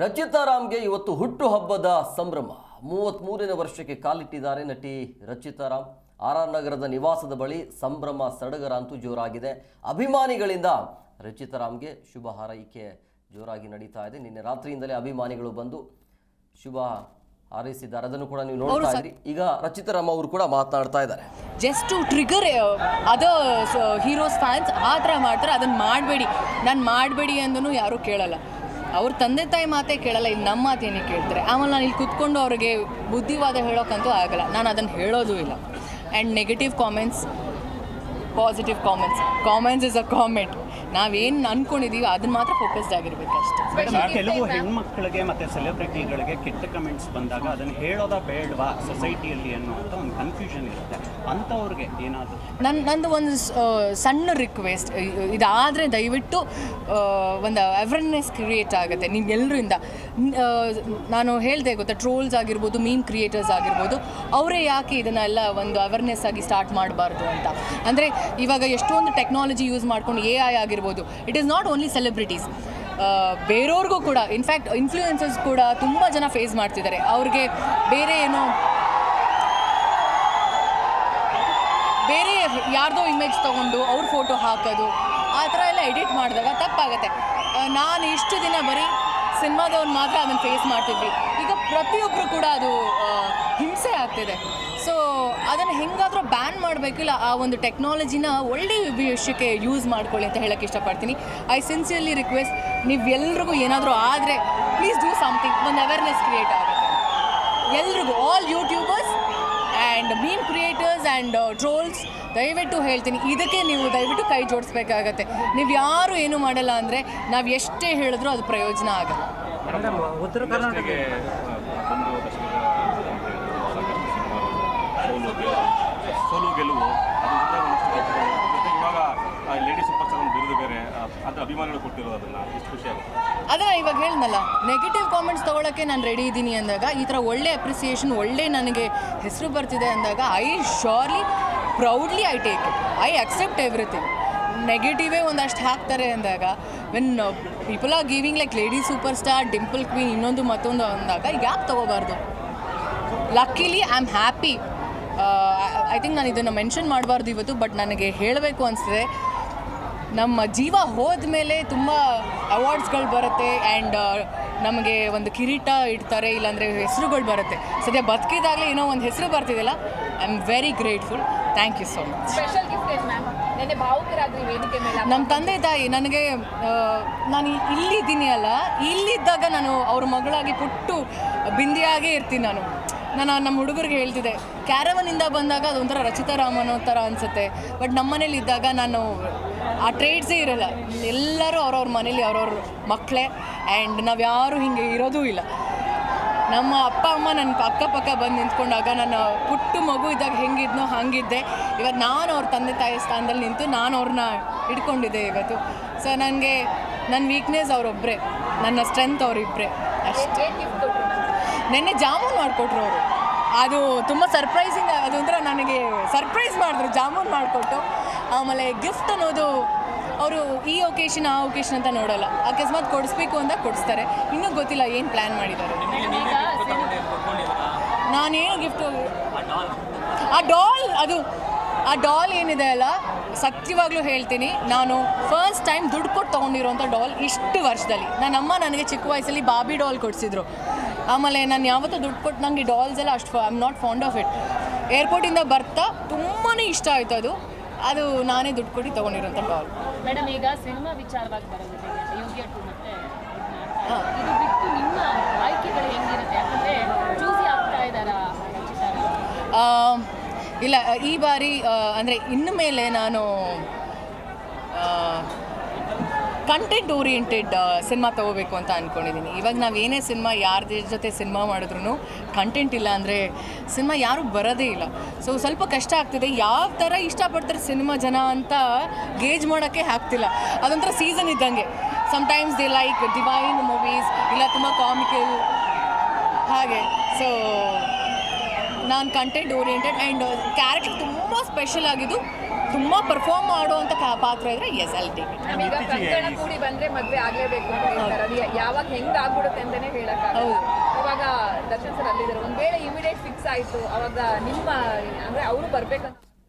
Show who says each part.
Speaker 1: ರಚಿತಾ ರಾಮ್ಗೆ ಇವತ್ತು ಹುಟ್ಟುಹಬ್ಬದ ಸಂಭ್ರಮ. ಮೂವತ್ತ್ಮೂರನೇ ವರ್ಷಕ್ಕೆ ಕಾಲಿಟ್ಟಿದ್ದಾರೆ ನಟಿ ರಚಿತಾ ರಾಮ್. ಆರ್ ಆರ್ ನಗರದ ನಿವಾಸದ ಬಳಿ ಸಂಭ್ರಮ ಸಡಗರ ಅಂತೂ ಜೋರಾಗಿದೆ. ಅಭಿಮಾನಿಗಳಿಂದ ರಚಿತಾ ರಾಮ್ಗೆ ಶುಭ ಹಾರೈಕೆ ಜೋರಾಗಿ ನಡೀತಾ ಇದೆ. ನಿನ್ನೆ ರಾತ್ರಿಯಿಂದಲೇ ಅಭಿಮಾನಿಗಳು ಬಂದು ಶುಭ ಹಾರೈಸಿದ್ದಾರೆ. ಅದನ್ನು ಕೂಡ ನೀವು ನೋಡ್ತಾ ಇದ್ದೀರಿ. ಈಗ ರಚಿತಾ ರಾಮ್ ಅವರು ಕೂಡ ಮಾತನಾಡ್ತಾ ಇದ್ದಾರೆ.
Speaker 2: Just trigger other heroes fans ಆ ಥರ ಮಾಡ್ತಾರೆ. ಅದನ್ನು ಮಾಡಬೇಡಿ. ನಾನು ಮಾಡಬೇಡಿ ಅಂದನು ಯಾರೂ ಕೇಳಲ್ಲ. ಅವ್ರ ತಂದೆ ತಾಯಿ ಮಾತೇ ಕೇಳಲ್ಲ, ಇಲ್ಲಿ ನಮ್ಮ ಮಾತೇನೆ ಕೇಳ್ತಾರೆ. ಆಮೇಲೆ ನಾನು ಇಲ್ಲಿ ಕುತ್ಕೊಂಡು ಅವ್ರಿಗೆ ಬುದ್ಧಿವಾದ ಹೇಳೋಕ್ಕಂತೂ ಆಗಲ್ಲ. ನಾನು ಅದನ್ನು ಹೇಳೋದು ಇಲ್ಲ. And negative comments positive comments comments is a comment ನಾವೇನು ಅನ್ಕೊಂಡಿದೀವಿ ಅದನ್ನ ಮಾತ್ರ ಫೋಕಸ್ಡ್ ಆಗಿರ್ಬೇಕು ಅಷ್ಟೇ.
Speaker 3: ಮೇಡಮ್, ಕೆಲವು ಹೆಣ್ಮಕ್ಳಿಗೆ ಮತ್ತೆ ಸೆಲೆಬ್ರಿಟಿಗಳಿಗೆ ಕೆಟ್ಟ ಕಮೆಂಟ್ಸ್ ಬಂದಾಗ ಅದನ್ನು ಹೇಳೋದಾ ಬೇಡವಾ ಸೊಸೈಟಿಯಲ್ಲಿ ಅನ್ನುವಂಥ ಒಂದು ಕನ್ಫ್ಯೂಷನ್ ಇರುತ್ತೆ. ಅಂಥವ್ರಿಗೆ ಏನಾದರೂ?
Speaker 2: ನನ್ನ ನಂದು ಒಂದು ಸಣ್ಣ ರಿಕ್ವೆಸ್ಟ್ ಇದಾದರೆ ದಯವಿಟ್ಟು ಒಂದು ಅವೇರ್ನೆಸ್ ಕ್ರಿಯೇಟ್ ಆಗುತ್ತೆ. ನಿಮ್ಗೆಲ್ಲರಿಂದ ನಾನು ಹೇಳಿದೆ ಗೊತ್ತಾ ಟ್ರೋಲ್ಸ್ ಆಗಿರ್ಬೋದು ಮೀಮ್ ಕ್ರಿಯೇಟರ್ಸ್ ಆಗಿರ್ಬೋದು ಅವರೇ ಯಾಕೆ ಇದನ್ನೆಲ್ಲ ಒಂದು ಅವೇರ್ನೆಸ್ ಆಗಿ ಸ್ಟಾರ್ಟ್ ಮಾಡಬಾರ್ದು ಅಂತ. ಅಂದರೆ ಇವಾಗ ಎಷ್ಟೊಂದು ಟೆಕ್ನಾಲಜಿ ಯೂಸ್ ಮಾಡ್ಕೊಂಡು ಎ ಐ ಆಗಿರ್ಬೋದು. It is not only celebrities ಬೇರೆಯವ್ರಿಗೂ ಕೂಡ ಇನ್ಫ್ಯಾಕ್ಟ್ ಇನ್ಫ್ಲೂಯೆನ್ಸಸ್ ಕೂಡ ತುಂಬ ಜನ ಫೇಸ್ ಮಾಡ್ತಿದ್ದಾರೆ. ಅವ್ರಿಗೆ ಬೇರೆ ಏನೋ ಬೇರೆ ಯಾರ್ದೋ ಇಮೇಜ್ ತೊಗೊಂಡು ಅವ್ರ ಫೋಟೋ ಹಾಕೋದು, ಆ ಥರ ಎಲ್ಲ ಎಡಿಟ್ ಮಾಡಿದಾಗ ತಪ್ಪಾಗುತ್ತೆ. ನಾನು ಇಷ್ಟು ದಿನ ಬರೀ ಸಿನಿಮಾದವ್ರು ಮಾತ್ರ ಅದನ್ನು ಫೇಸ್ ಮಾಡ್ತಿದ್ವಿ. ಈಗ ಪ್ರತಿಯೊಬ್ಬರು ಕೂಡ ಅದು ಹಿಂಸೆ ಆಗ್ತಿದೆ. ಸೊ ಅದನ್ನು ಹೆಂಗಾದರೂ ಬ್ಯಾನ್ ಮಾಡಬೇಕಿಲ್ಲ ಆ ಒಂದು ಟೆಕ್ನಾಲಜಿನ ಒಳ್ಳೆಯ ವಿಷಯಕ್ಕೆ ಯೂಸ್ ಮಾಡ್ಕೊಳ್ಳಿ ಅಂತ ಹೇಳೋಕ್ಕೆ ಇಷ್ಟಪಡ್ತೀನಿ. ಐ ಸಿನ್ಸಿಯರ್ಲಿ ರಿಕ್ವೆಸ್ಟ್ ನೀವು ಎಲ್ರಿಗೂ ಏನಾದರೂ ಆದರೆ ಪ್ಲೀಸ್ ಡೂ ಸಮಥಿಂಗ್ ಒಂದು ಅವೇರ್ನೆಸ್ ಕ್ರಿಯೇಟ್ ಆಗುತ್ತೆ. ಎಲ್ರಿಗೂ all YouTubers and mean creators and trolls ದಯವಿಟ್ಟು ಹೇಳ್ತೀನಿ. ಇದಕ್ಕೆ ನೀವು ದಯವಿಟ್ಟು ಕೈ ಜೋಡಿಸ್ಬೇಕಾಗತ್ತೆ. ನೀವು ಯಾರು ಏನು ಮಾಡಲ್ಲ ಅಂದರೆ ನಾವು ಎಷ್ಟೇ ಹೇಳಿದ್ರೂ ಅದು ಪ್ರಯೋಜನ ಆಗಲ್ಲ.
Speaker 4: ಉತ್ತರ ಕರ್ನಾಟಕ
Speaker 5: ಒಂದು ದಶಕದ ಸೋಲು ಗೆಲುವು ಸೋಲು, ಗೆಲುವು, ಅದು ಇವಾಗ ಲೇಡೀಸ್ ಸೂಪರ್ ಬಿರುದು ಬೇರೆ ಅದು ಅಭಿಮಾನಿಗಳು ಅದನ್ನು ಎಷ್ಟು ಖುಷಿ ಆಗುತ್ತೆ
Speaker 2: ಅದನ್ನ ಇವಾಗ ಹೇಳ್ದಲ್ಲ ನೆಗೆಟಿವ್ ಕಾಮೆಂಟ್ಸ್ ತೊಗೊಳಕ್ಕೆ ನಾನು ರೆಡಿ ಇದ್ದೀನಿ ಅಂದಾಗ, ಈ ಥರ ಒಳ್ಳೆ ಅಪ್ರಿಸಿಯೇಷನ್ ಒಳ್ಳೆ ನನಗೆ ಹೆಸರು ಬರ್ತಿದೆ ಅಂದಾಗ I surely proudly I take it I accept everything ನೆಗೆಟಿವೇ ಒಂದಷ್ಟು ಹಾಕ್ತಾರೆ ಅಂದಾಗ when people are giving like lady superstar dimple queen ಇನ್ನೊಂದು ಮತ್ತೊಂದು ಅಂದಾಗ, ಯಾಕೆ ತಗೋಬಾರ್ದು? Luckily I am happy I think ನಾನು ಇದನ್ನು ಮೆನ್ಷನ್ ಮಾಡಬಾರ್ದು ಇವತ್ತು ಬಟ್ ನನಗೆ ಹೇಳಬೇಕು ಅನಿಸ್ತದೆ. ನಮ್ಮ ಜೀವ ಹೋದ ಮೇಲೆ ತುಂಬ ಅವಾರ್ಡ್ಸ್ಗಳು ಬರುತ್ತೆ ಆ್ಯಂಡ್ ನಮಗೆ ಒಂದು ಕಿರೀಟ ಇಡ್ತಾರೆ ಇಲ್ಲಾಂದರೆ ಹೆಸರುಗಳು ಬರುತ್ತೆ. ಸದ್ಯ ಬದುಕಿದಾಗಲೇ ಏನೋ ಒಂದು ಹೆಸರು ಬರ್ತಿದೆಯಲ್ಲ I am very grateful thank you so much
Speaker 6: special ವೇದಿಕೆ ಮೇಲೆ
Speaker 2: ನಮ್ಮ ತಂದೆ ತಾಯಿ ನನಗೆ ನಾನು ಇಲ್ಲಿದ್ದೀನಿ ಅಲ್ಲ ಇಲ್ಲಿದ್ದಾಗ ನಾನು ಅವ್ರ ಮಗಳಾಗಿ ಪುಟ್ಟು ಬಿಂದಿಯಾಗೇ ಇರ್ತೀನಿ ನಾನು. ನಾನು ನಮ್ಮ ಹುಡುಗರಿಗೆ ಹೇಳ್ತಿದ್ದೆ ಕ್ಯಾರವನಿಂದ ಬಂದಾಗ ಅದೊಂಥರ ರಚಿತಾ ರಾಮನ್ ಥರ ಅನಿಸುತ್ತೆ. ಬಟ್ ನಮ್ಮ ಮನೇಲಿ ಇದ್ದಾಗ ನಾನು ಆ ಟ್ರೇಡ್ಸೇ ಇರಲ್ಲ. ಎಲ್ಲರೂ ಅವ್ರವ್ರ ಮನೇಲಿ ಅವ್ರವ್ರ ಮಕ್ಕಳೇ ಆ್ಯಂಡ್ ನಾವು ಯಾರೂ ಹಿಂಗೆ ಇರೋದೂ ಇಲ್ಲ. ನಮ್ಮ ಅಪ್ಪ, ಅಮ್ಮ ನನ್ನ ಅಕ್ಕಪಕ್ಕ ಬಂದು ನಿಂತ್ಕೊಂಡಾಗ ನಾನು ಪುಟ್ಟು ಮಗು ಇದ್ದಾಗ ಹೆಂಗಿದ್ನೋ ಹಾಗಿದ್ದೆ. ಇವತ್ತು ನಾನು ಅವ್ರ ತಂದೆ ತಾಯಿ ಸ್ಥಾನದಲ್ಲಿ ನಿಂತು ನಾನು ಅವ್ರನ್ನ ಇಟ್ಕೊಂಡಿದ್ದೆ ಇವತ್ತು. ಸೊ ನನಗೆ ನನ್ನ ವೀಕ್ನೆಸ್ ಅವರೊಬ್ಬರೇ ನನ್ನ ಸ್ಟ್ರೆಂತ್ ಅವರಿಬ್ಬರೇ ಅಷ್ಟೇ. ನೆನ್ನೆ ಜಾಮೂನ್ ಮಾಡಿಕೊಟ್ರು ಅವರು. ಅದು ತುಂಬ ಸರ್ಪ್ರೈಸಿಂಗ್ ಅದು ಅಂದ್ರೆ ನನಗೆ ಸರ್ಪ್ರೈಸ್ ಮಾಡಿದ್ರು ಜಾಮೂನ್ ಮಾಡಿಕೊಟ್ಟು. ಆಮೇಲೆ ಗಿಫ್ಟ್ ಅನ್ನೋದು ಅವರು ಈ ಒಕೇಶನ್ ಆ ಒಕೇಶನ್ ಅಂತ ನೋಡಲ್ಲ. ಅಕಸ್ಮಾತ್ ಕೊಡಿಸ್ಬೇಕು ಅಂತ ಕೊಡಿಸ್ತಾರೆ. ಇನ್ನೂ ಗೊತ್ತಿಲ್ಲ ಏನು ಪ್ಲ್ಯಾನ್ ಮಾಡಿದ್ದಾರೆ. ನಾನೇನು ಗಿಫ್ಟ್ ಆ ಡಾಲ್ ಅದು ಆ ಡಾಲ್ ಏನಿದೆ ಅಲ್ಲ ಸತ್ಯವಾಗ್ಲೂ ಹೇಳ್ತೀನಿ. ನಾನು ಫಸ್ಟ್ ಟೈಮ್ ದುಡ್ಡು ಕೊಟ್ಟು ತೊಗೊಂಡಿರೋಂಥ ಡಾಲ್ ಇಷ್ಟು ವರ್ಷದಲ್ಲಿ. ನನ್ನ ಅಮ್ಮ ನನಗೆ ಚಿಕ್ಕ ವಯಸ್ಸಲ್ಲಿ ಬಾಬಿ ಡಾಲ್ ಕೊಡಿಸಿದ್ರು. ಆಮೇಲೆ ನಾನು ಯಾವತ್ತೂ ದುಡ್ಡು ಕೊಟ್ಟು ನನಗೆ ಡಾಲ್ಸ್ ಎಲ್ಲ ಅಷ್ಟು I am not fond of it ಏರ್ಪೋರ್ಟಿಂದ ಬರ್ತಾ ತುಂಬಾ ಇಷ್ಟ ಆಯಿತು ಅದು. ಅದು ನಾನೇ ದುಡ್ಡು ಕೊಟ್ಟು ತೊಗೊಂಡಿರೋಂಥ ಡಾಲ್
Speaker 6: ಮೇಡಮ್ ಈಗ ಸಿನಿಮಾ ವಿಚಾರವಾಗಿ ಬರೋದಿಲ್ಲ ಯೋಗ್ಯ ಟು ಮತ್ತೆ ಇದ್ ಇದು ಬಿಟ್ಟು ನಿಮ್ಮ ಆಯ್ಕೆಗಳು ಹೆಂಗಿರುತ್ತೆ? ಯಾಕಂದ್ರೆ ಚೂಸಿ ಆಗ್ತಾ ಇದ್ದಾರಾ ರಚಿತಾ
Speaker 2: ಇಲ್ಲ ಈ ಬಾರಿ ಅಂದರೆ ಇನ್ನು ಮೇಲೆ ನಾನು ಕಂಟೆಂಟ್ ಓರಿಯೆಂಟೆಡ್ ಸಿನಿಮಾ ತೊಗೋಬೇಕು ಅಂತ ಅಂದ್ಕೊಂಡಿದ್ದೀನಿ ಇವಾಗ ನಾವು ಏನೇ ಸಿನಿಮಾ ಯಾರ್ದ ಜೊತೆ ಸಿನಿಮಾ ಮಾಡಿದ್ರು ಕಂಟೆಂಟ್ ಇಲ್ಲ ಅಂದರೆ ಸಿನಿಮಾ ಯಾರೂ ಬರೋದೇ ಇಲ್ಲ. ಸೊ ಸ್ವಲ್ಪ ಕಷ್ಟ ಆಗ್ತಿದೆ. ಯಾವ ಥರ ಇಷ್ಟಪಡ್ತಾರೆ ಸಿನಿಮಾ ಜನ ಅಂತ ಗೇಜ್ ಮಾಡೋಕ್ಕೆ ಆಗ್ತಿಲ್ಲ. ಅದೊಂಥರ ಸೀಸನ್ ಇದ್ದಂಗೆ. Sometimes they like divine movies ಇಲ್ಲ ತುಂಬ ಕಾಮಿಕಲ್ ಹಾಗೆ. ಸೊ ನಾನು ಕಂಟೆಂಟ್ ಓರಿಯೆಂಟೆಡ್ ಆ್ಯಂಡ್ ಕ್ಯಾರೆಕ್ಟರ್ ತುಂಬ ಸ್ಪೆಷಲ್ ಆಗಿದ್ದು ತುಂಬ ಪರ್ಫಾರ್ಮ್ ಮಾಡುವಂತ ಪಾತ್ರ ಇದ್ರೆ ಎಸ್ ಅಲ್ಲಿ ಟೇಕ್ ಇಟ್
Speaker 7: ಈಗ ಕಂಕಣ ಕೂಡಿ ಬಂದ್ರೆ ಮದ್ವೆ ಆಗ್ಲೇಬೇಕು ಅಂತ ಹೇಳ್ತಾರೆ. ಅದು ಯಾವಾಗ ಹೆಂಗ್ ಆಗ್ಬಿಡುತ್ತೆ ಅಂತಾನೆ ಹೇಳಕ್
Speaker 2: ಹೌದು.
Speaker 7: ಇವಾಗ ದರ್ಶನ್ ಸರ್ ಅಲ್ಲಿದ್ದಾರೆ. ಒಂದ್ ವೇಳೆ ಇಮಿಡಿಯೇಟ್ ಫಿಕ್ಸ್ ಆಯ್ತು ಅವಾಗ ನಿಮ್ಮ ಅಂದ್ರೆ ಅವರು ಬರ್ಬೇಕಂತ